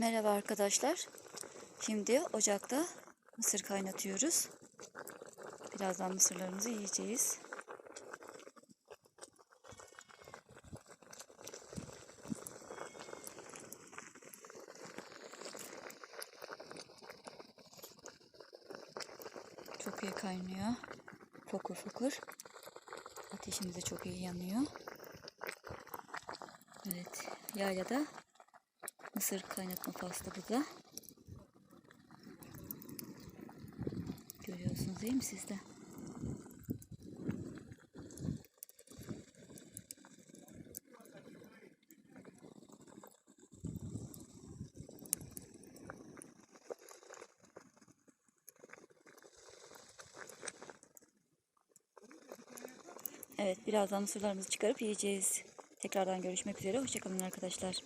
Merhaba arkadaşlar. Şimdi ocakta mısır kaynatıyoruz. Birazdan mısırlarımızı yiyeceğiz. Çok iyi kaynıyor. Fokur fokur. Ateşimiz de çok iyi yanıyor. Evet, yaylada mısır kaynatma pasta bu da. Görüyorsunuz değil mi siz de? Evet, birazdan mısırlarımızı çıkarıp yiyeceğiz. Tekrardan görüşmek üzere. Hoşçakalın arkadaşlar.